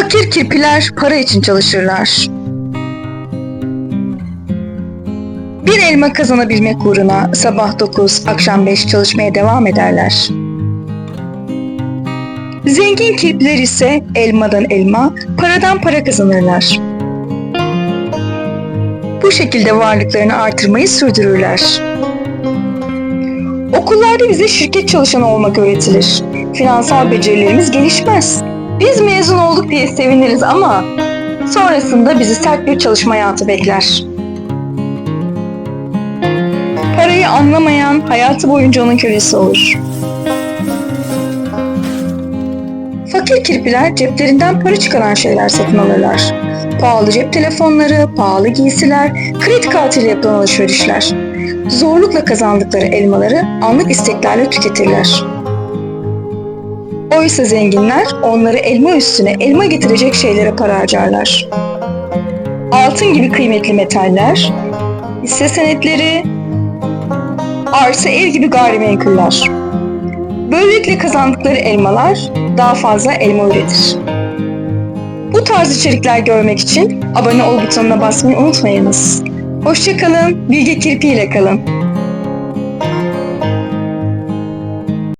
Fakir kirpiler para için çalışırlar. Bir elma kazanabilmek uğruna sabah 9, akşam 5 çalışmaya devam ederler. Zengin kirpiler ise elmadan elma, paradan para kazanırlar. Bu şekilde varlıklarını artırmayı sürdürürler. Okullarda bize şirket çalışanı olmak öğretilir. Finansal becerilerimiz gelişmez. Biz mezun olduk diye seviniriz ama sonrasında bizi sert bir çalışma hayatı bekler. Parayı anlamayan hayatı boyunca onun kölesi olur. Fakir kirpiler ceplerinden para çıkaran şeyler satın alırlar. Pahalı cep telefonları, pahalı giysiler, kredi kartıyla yapılan alışverişler. Zorlukla kazandıkları elmaları anlık isteklerle tüketirler. Oysa zenginler onları elma üstüne elma getirecek şeylere para harcarlar. Altın gibi kıymetli metaller, hisse senetleri, arsa ev gibi gayrimenkuller. Böylelikle kazandıkları elmalar daha fazla elma üretir. Bu tarz içerikler görmek için abone ol butonuna basmayı unutmayınız. Hoşçakalın, Bilge Kirpi ile kalın.